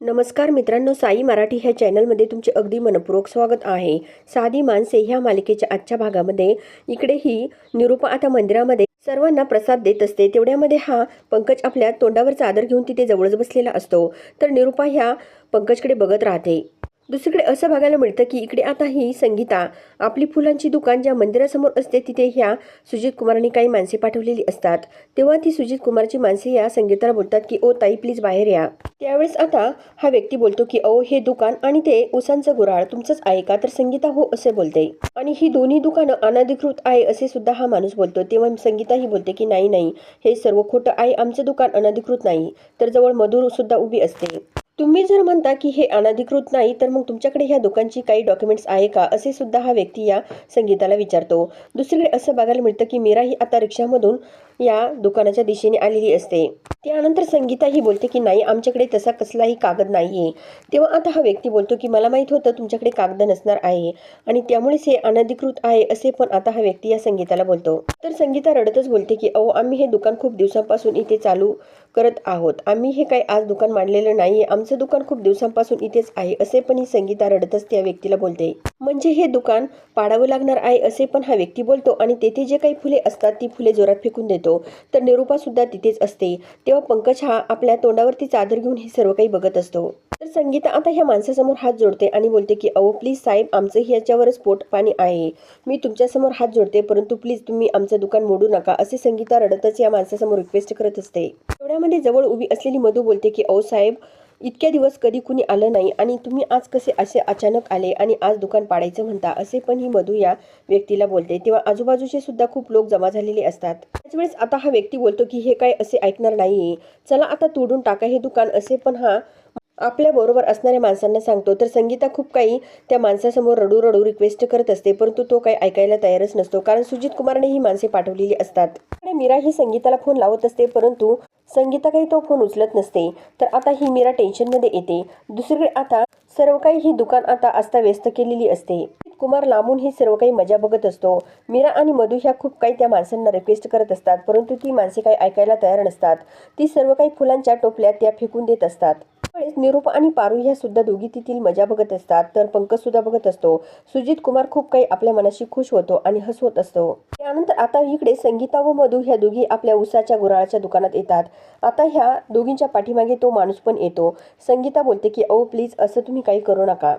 नमस्कार मित्रांनो साई मराठी ह्या चॅनलमध्ये तुमचे अगदी मनपूर्वक स्वागत आहे. साधी माणसे ह्या मालिकेच्या आजच्या भागामध्ये. इकडे ही निरूपा आता मंदिरामध्ये सर्वांना प्रसाद देत असते. तेवढ्यामध्ये हा पंकज आपल्या तोंडावर चादर घेऊन तिथे जवळच बसलेला असतो. तर निरूपा ह्या पंकजकडे बघत राहते. दुसरीकडे असं बघायला मिळतं की इकडे आता ही संगीता आपली फुलांची दुकान ज्या मंदिरासमोर असते तिथे ह्या सुजित कुमारांनी काही माणसे पाठवलेली असतात. तेव्हा ती सुजित कुमारची माणसे या संगीताला बोलतात की ओ ताई प्लीज बाहेर या. त्यावेळेस आता हा व्यक्ती बोलतो की ओ हे दुकान आणि ते उसांचं गुराळ तुमचंच आहे का? तर संगीता हो असे बोलते. आणि ही दोन्ही दुकानं अनधिकृत आहे असे सुद्धा हा माणूस बोलतो. तेव्हा संगीता ही बोलते की नाही नाही हे सर्व खोटं आहे आमचं दुकान अनधिकृत नाही. तर जवळ मधुर सुद्धा उभी असते. तुम्ही जर म्हणता की हे अनधिकृत नाही तर मग तुमच्याकडे ह्या दुकानची काही डॉक्युमेंट्स आहे का? असे सुद्धा हा व्यक्ती या संगीताला विचारतो. दुसरीकडे असं बघायला मिळतं की मीरा ही आता रिक्षामधून या दुकानाच्या दिशेने आलेली असते. त्यानंतर संगीता ही बोलते की नाही आमच्याकडे तसा कसलाही कागद नाहीये. तेव्हा आता हा व्यक्ती बोलतो की मला माहीत होतं तुमच्याकडे कागद नसणार आहे आणि त्यामुळेच हे अनधिकृत आहे असे पण आता हा व्यक्ती या संगीताला बोलतो. तर संगीता रडतच बोलते की अहो आम्ही हे दुकान खूप दिवसांपासून इथे चालू करत आहोत. आम्ही हे काही आज दुकान मांडलेलं नाहीये. आमचं दुकान खूप दिवसांपासून इथेच आहे असे पण ही संगीता रडतच त्या व्यक्तीला बोलते. म्हणजे हे दुकान पाडावं लागणार आहे असे पण हा व्यक्ती बोलतो आणि तेथे जे काही फुले असतात ती फुले जोरात फेकून देतो. तर निरूपा सुद्धा तिथेच असते. तेव्हा पंकज हा आपल्या तोंडावरती चादर घेऊन हे सर्व काही बघत असतो. तर संगीता आता ह्या माणसासमोर हात जोडते आणि बोलते की अहो प्लीज साहेब आमचं ह्याच्यावरच पोट पाणी आहे. मी तुमच्यासमोर हात जोडते परंतु प्लीज तुम्ही आमचं दुकान मोडू नका असे संगीता रडतच या माणसासमोर रिक्वेस्ट करत असते. तेवढ्यामध्ये जवळ उभी असलेली मधू बोलते की अहो साहेब इतक्या दिवस कधी कुणी आलं नाही आणि तुम्ही आज कसे असे अचानक आले आणि आज दुकान पाडायचं म्हणता असे पण ही मधू या व्यक्तीला बोलते. तेव्हा आजूबाजूचे सुद्धा खूप लोक जमा झालेले असतात. त्याच वेळेस आता हा व्यक्ती बोलतो की हे काय असे ऐकणार नाहीये चला आता तोडून टाका हे दुकान. असे पण हा आपल्या बरोबर असणाऱ्या माणसांना सांगतो. तर संगीता खूप काही त्या माणसासमोर रडू रडू रिक्वेस्ट करत असते परंतु तो काही ऐकायला तयारच नसतो कारण सुजित कुमारने ही माणसे पाठवलेली असतात. मीरा ही संगीताला फोन लावत असते परंतु संगीता काही तो फोन उचलत नसते. तर आता ही मीरा टेन्शनमध्ये येते. दुसरीकडे आता सर्व काही ही दुकान आता अस्ताव्यस्त केलेली असते. कुमार लांबून ही सर्व काही मजा बघत असतो. मीरा आणि मधू ह्या खूप काही त्या माणसांना रिक्वेस्ट करत असतात. परंतु ती माणसे काही ऐकायला तयार नसतात. ती सर्व काही फुलांच्या टोपल्या त्या फेकून देत असतात. निरूप आणि पारू ह्या सुद्धा दोघी तिथील मजा बघत असतात. तर पंकज सुद्धा बघत असतो. सुजित कुमार खूप काही आपल्या मनाशी खुश होतो आणि हसवत असतो. त्यानंतर आता इकडे संगीता व मधू ह्या दोघी आपल्या उसाच्या गुराळाच्या दुकानात येतात. आता ह्या दोघींच्या पाठीमागे तो माणूस पण येतो. संगीता बोलते की अहो प्लीज असं तुम्ही काही करू नका.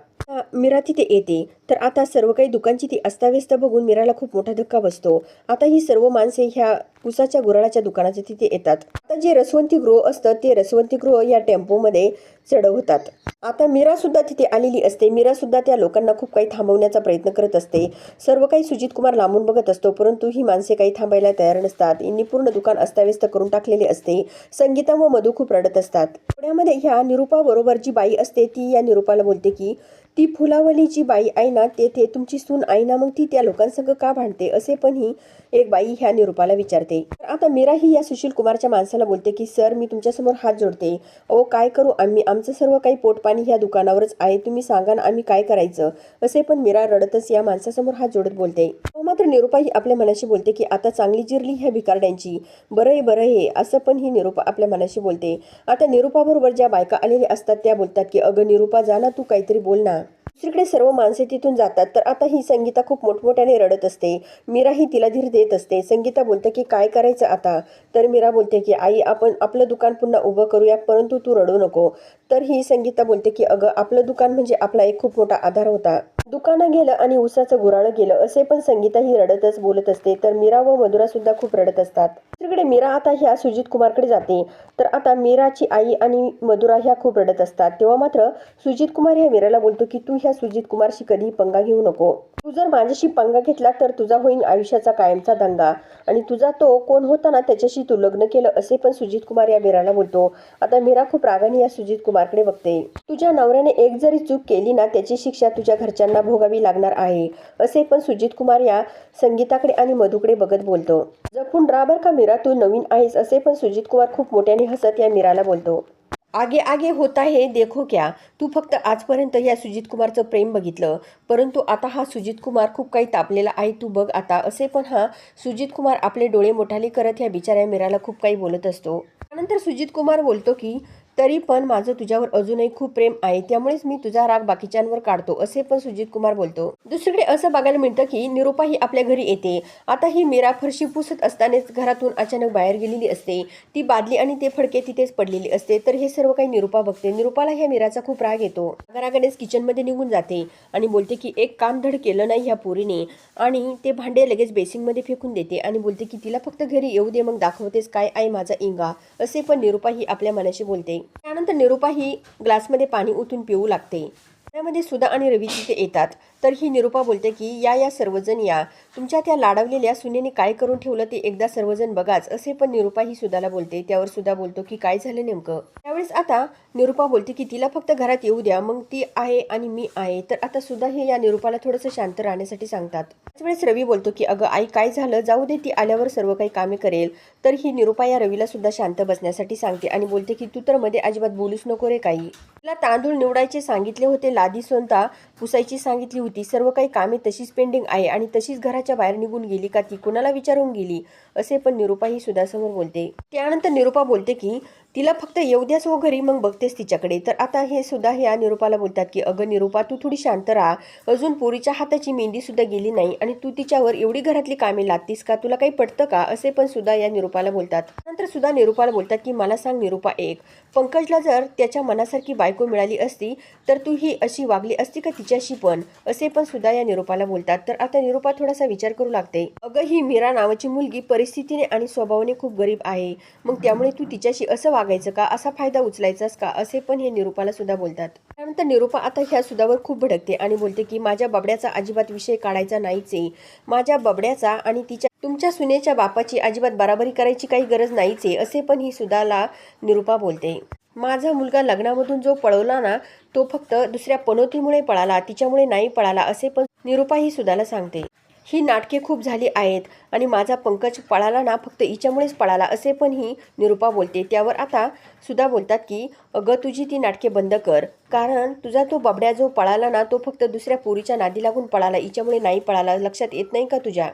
मीरा तिथे येते. तर आता सर्व काही दुकानची ती अस्ताव्यस्त बघून मीराला खूप मोठा धक्का बसतो. आता ही सर्व माणसे ह्या उसाच्या गुराळाच्या दुकानाच्या तिथे येतात. आता जे रसवंती गृह असतं ते रसवंती गृह या टेम्पोमध्ये चढवतात आता मीरा सुद्धा तिथे आलेली असते. मीरा सुद्धा त्या लोकांना खूप काही थांबवण्याचा प्रयत्न करत असते. सर्व काही सुजित कुमार लांबून बघत असतो परंतु ही माणसे काही थांबायला तयार नसतात. यांनी पूर्ण दुकान अस्ताव्यस्त करून टाकलेले असते. संगीता व मधू खूप रडत असतात. पुण्यामध्ये ह्या निरूपा बरोबर जी बाई असते ती या निरूपाला बोलते की ती फुलावली जी बाई आहे ना तेथे तुमची सून आहे ना मग ती त्या लोकांसंग का भांडते? असे पण ही एक बाई ह्या निरूपाला विचारते. आता मीरा ही या सुशील कुमारच्या माणसाला बोलते की सर मी तुमच्यासमोर हात जोडते. अहो काय करू आम्ही? आमचं सर्व काही पोटपाणी ह्या दुकानावरच आहे. तुम्ही सांगा ना आम्ही काय करायचं? असे पण मीरा रडतच या माणसासमोर हात जोडत बोलते. मात्र निरुपा ही आपल्या मनाशी बोलते की आता चांगली जिरली ह्या भिकारड्यांची. बरं आहे बरं आहे असं पण ही निरुपा आपल्या मनाशी बोलते. आता निरुपाबरोबर ज्या बायका आलेल्या असतात त्या बोलतात की अगं निरुपा जा ना तू काहीतरी बोल ना. दुसरीकडे सर्व माणसे तिथून जातात तर आता ही संगीता खूप मोठमोठ्याने रडत असते. मीरा ही तिला धीर देत असते. संगीता बोलते की काय करायचं आता? तर मीरा बोलते की आई आपण आपलं दुकान पुन्हा उभं करूया परंतु तू रडू नको. तर ही संगीता बोलते की अगं आपलं दुकान म्हणजे आपला एक खूप मोठा आधार होता. दुकानं गेलं आणि उसाचं गुराळं गेलं असे पण संगीता ही रडतच बोलत असते. तर मीरा व मधुरा सुद्धा खूप रडत असतात. दुसरीकडे मीरा आता ह्या सुजित कुमारकडे जाते. तर आता मीराची आई आणि मधुरा ह्या खूप रडत असतात. तेव्हा मात्र सुजित कुमार ह्या मीराला बोलतो की तू ह्या सुजित कुमारशी कधी पंगा घेऊ नको. तू जर माझ्याशी पंगा घेतला तर तुझा होईल आयुष्याचा कायमचा दंगा. आणि तुझा तो कोण होता ना त्याच्याशी तू लग्न केलं असे पण सुजित कुमार या मीराला बोलतो. आता मीरा खूप रागाने या सुजित कुमारकडे बघते. तुझ्या नवऱ्याने एक जरी चूक केली ना त्याची शिक्षा तुझ्या घरच्यांना भोगावी लागणार आहे असे पण सुजित कुमार या संगीताकडे आणि मधुकडे बघत बोलतो. जपून राबर का मीरा तू नवीन आहेस असे पण सुजित कुमार खूप मोठ्याने हसत या मीराला बोलतो. आगे आगे होता हे देखो क्या. तू फक्त आजपर्यंत या सुजित कुमारचं प्रेम बघितलं परंतु आता हा सुजित कुमार खूप काही तापलेला आहे तू बघ आता असे पण हा सुजित कुमार आपले डोळे मोठाले करत ह्या बिचाऱ्या मीराला खूप काही बोलत असतो. त्यानंतर सुजित कुमार बोलतो की तरी पण माझं तुझ्यावर अजूनही खूप प्रेम आहे. त्यामुळेच मी तुझा राग बाकीच्यांवर काढतो असे पण सुजित कुमार बोलतो. दुसरीकडे असं बघायला मिळतं की निरुपा ही आपल्या घरी येते. आता ही मीरा फरशी पुसत असतानाच घरातून अचानक बाहेर गेलेली असते. ती बादली आणि ते फडके तिथेच पडलेली असते. तर हे सर्व काही निरुपा बघते. निरुपाला ह्या मीराचा खूप राग येतो. घराकडेच किचनमध्ये निघून जाते आणि बोलते की एक काम धड केलं नाही ह्या पोरीने. आणि ते भांडे लगेच बेसिंगमध्ये फेकून देते आणि बोलते की तिला फक्त घरी येऊ दे मग दाखवतेस काय? आहे माझा इंगा. असे पण निरुपा ही आपल्या मनाशी बोलते. त्यानंतर निरुपा ही ग्लासमध्ये पाणी ओतून पिऊ लागते. त्यामध्ये सुधा आणि रवी तिथे येतात. तर ही निरुपा बोलते की या या सर्वजण या. तुमच्या त्या लाडवलेल्या सुनेने काय करून ठेवलं ते एकदा सर्वजण बघाच. असे पण निरुपा ही सुधाला बोलते. त्यावर सुद्धा बोलतो की काय झालं नेमकं? त्यावेळेस आता निरुपा बोलते की तिला फक्त घरात येऊ द्या. मग ती आहे आणि मी आहे. तर आता सुद्धा हे या निरुपाला थोडंसं शांत राहण्यासाठी सांगतात. त्याच वेळेस रवी बोलतो की अगं आई काय झालं? जाऊ दे ती आल्यावर सर्व काही कामे करेल. तर ही निरुपा या रवीला सुद्धा शांत बसण्यासाठी सांगते आणि बोलते की तू तर मध्ये अजिबात बोलूच नको रे काही. तिला तांदूळ निवडायचे सांगितले होते लादी सोनता पुसायची सांगितली होती. सर्व काही कामे तशीच पेंडिंग आहे आणि तशीच घराच्या बाहेर निघून गेली का ती कुणाला विचारून गेली? असे पण निरुपा ही सुधासमोर बोलते. त्यानंतर निरुपा बोलते की तिला फक्त येऊ द्यास हो घरी मग बघतेस तिच्याकडे. तर आता हे सुद्धा ह्या निरूपाला बोलतात की अगं निरूपा तू थोडी शांत राहा. अजून पोरीच्या हाताची मेहंदी सुद्धा गेली नाही आणि तू तिच्यावर एवढी घरातली कामे लादतीस का? तुला काही पटतं का? असे पण सुद्धा या निरूपाला बोलतात. नंतर सुद्धा निरुपाला बोलतात की मला सांग निरूपा एक. पंकजला जर त्याच्या मनासारखी बायको मिळाली असती तर तू ही अशी वागली असती का तिच्याशी पण? असे पण सुद्धा या निरूपाला बोलतात. तर आता निरुपा थोडासा विचार करू लागते. अगं ही मीरा नावाची मुलगी परिस्थितीने आणि स्वभावाने खूप गरीब आहे. मग त्यामुळे तू तिच्याशी असं वागायचं का? असा फायदा उचलायचास का? असे पण हे निरुपाला सुद्धा बोलतात. त्यानंतर निरुपा आता ह्या सुधावर खूप भडकते आणि बोलते की माझ्या बाबड्याचा अजिबात विषय काढायचा नाहीच आहे. माझ्या बाबड्याचा आणि तिच्या तुमच्या सुनेच्या बापाची अजिबात बराबरी करायची काही गरज नाहीच आहे असे पण ही सुधाला निरुपा बोलते. माझा मुलगा लग्नामधून जो पळवला ना तो फक्त दुसऱ्या पनोतीमुळे पळाला तिच्यामुळे नाही पळाला असे पण निरुपा ही सुधाला सांगते. ही नाटके खूप झाली आहेत आणि माझा पंकज पळाला ना फक्त हिच्यामुळेच पळाला असे पण ही निरुपा बोलते. त्यावर आता सुद्धा बोलतात की अगं तुझी ती नाटके बंद कर. कारण तुझा तो बबड्या जो पळाला ना तो फक्त दुसऱ्या पोरीच्या नादी लागून पळाला. हिच्यामुळे नाही पळाला. लक्षात येत नाही का तुझ्या?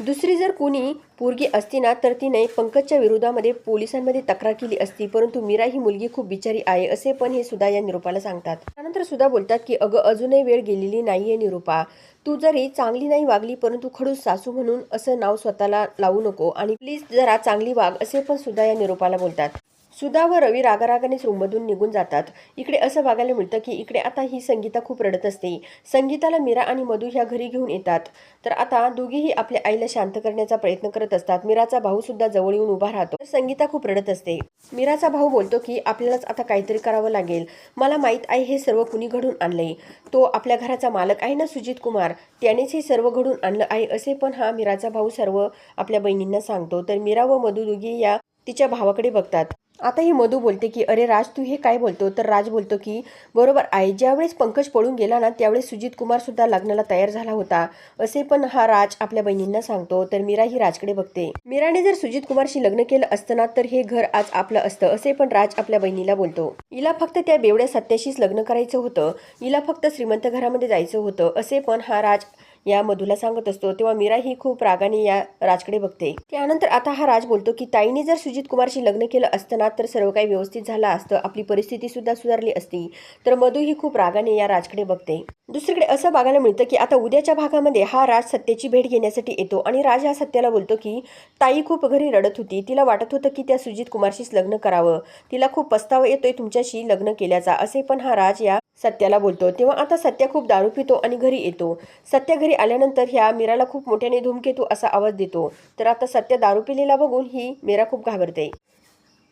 दुसरी जर कोणी पोरगी असती ना तर तिने पंकजच्या विरोधामध्ये पोलिसांमध्ये तक्रार केली असती. परंतु मीरा ही मुलगी खूप बिचारी आहे असे पण हे सुद्धा या निरूपाला सांगतात. त्यानंतर सुद्धा बोलतात की अगं अजूनही वेळ गेलेली नाहीये निरूपा. तू जरी चांगली नाही वागली परंतु खडूस सासू म्हणून असं नाव स्वतःला लावू नको आणि प्लीज जरा चांगली वाग असे पण सुद्धा या निरूपाला बोलतात. सुधा व रवी रागारागानेच रूममधून निघून जातात. इकडे असं बघायला मिळतं की इकडे आता ही संगीता खूप रडत असते. संगीताला मीरा आणि मधू ह्या घरी घेऊन येतात. तर आता दोघीही आपल्या आईला शांत करण्याचा प्रयत्न करत असतात. मीराचा भाऊ सुद्धा जवळ येऊन उभा राहतो. तर संगीता खूप रडत असते. मीराचा भाऊ बोलतो की आपल्यालाच आता काहीतरी करावं लागेल. मला माहीत आहे हे सर्व कुणी घडून आणलंय. तो आपल्या घराचा मालक आहे ना सुजित कुमार? त्यानेच हे सर्व घडून आणलं आहे असे पण हा मीराचा भाऊ सर्व आपल्या बहिणींना सांगतो. तर मीरा व मधू दोघी या तिच्या भावाकडे बघतात. आता ही मधू बोलते की अरे राज तू हे काय बोलतो? तर राज बोलतो की बरोबर आहे ज्यावेळेस पंकज पळून गेला ना त्यावेळेस सुजित कुमार सुद्धा लग्नाला तयार झाला होता. असे पण हा राज आपल्या बहिणींना सांगतो. तर मीरा ही राजकडे बघते. मीराने जर सुजित कुमारशी लग्न केलं असतं ना तर हे घर आज आपलं असतं असे पण राज आपल्या बहिणीला बोलतो. हिला फक्त त्या बेवड्या सत्याशीच लग्न करायचं होतं. हिला फक्त श्रीमंत घरामध्ये जायचं होतं असे पण हा राज या मधूला सांगत असतो तेव्हा मीरा ही खूप रागाने या राजकडे बघते. त्यानंतर आता हा राज बोलतो की ताईने जर सुजित कुमारशी लग्न केलं असताना तर सर्व काही व्यवस्थित झालं असतं. आपली परिस्थिती सुद्धा सुधारली असती. तर मधू ही खूप रागाने या राजकडे बघते. दुसरीकडे असं बघायला मिळतं की आता उद्याच्या भागामध्ये हा राज सत्याची भेट घेण्यासाठी येतो आणि राज हा सत्याला बोलतो की ताई खूप घरी रडत होती. तिला वाटत होतं की त्या सुजित कुमारशीच लग्न करावं. तिला खूप पस्तावा येतोय तुमच्याशी लग्न केल्याचा. असे पण हा राज या सत्याला बोलतो. तेव्हा आता सत्या खूप दारू पितो आणि घरी येतो. सत्या घरी आल्यानंतर ह्या मीराला खूप मोठ्याने धूमकेतू असा आवाज देतो. तर आता सत्या दारू पिलेला बघून ही मीरा खूप घाबरते.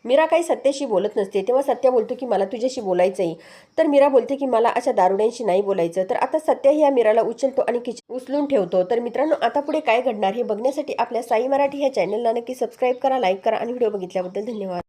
मीरा काही सत्याशी बोलत नसते. तेव्हा सत्या बोलतो की मला तुझ्याशी बोलायचं आहे तर मीरा बोलते की मला अशा दारुड्यांशी नाही बोलायचं. तर आता सत्या ह्या मीराला उचलतो आणि किच उचलून ठेवतो. तर मित्रांनो आता पुढे काय घडणार हे बघण्यासाठी आपल्या साई मराठी ह्या चॅनलला नक्की सबस्क्राईब करा लाईक करा आणि व्हिडिओ बघितल्याबद्दल धन्यवाद.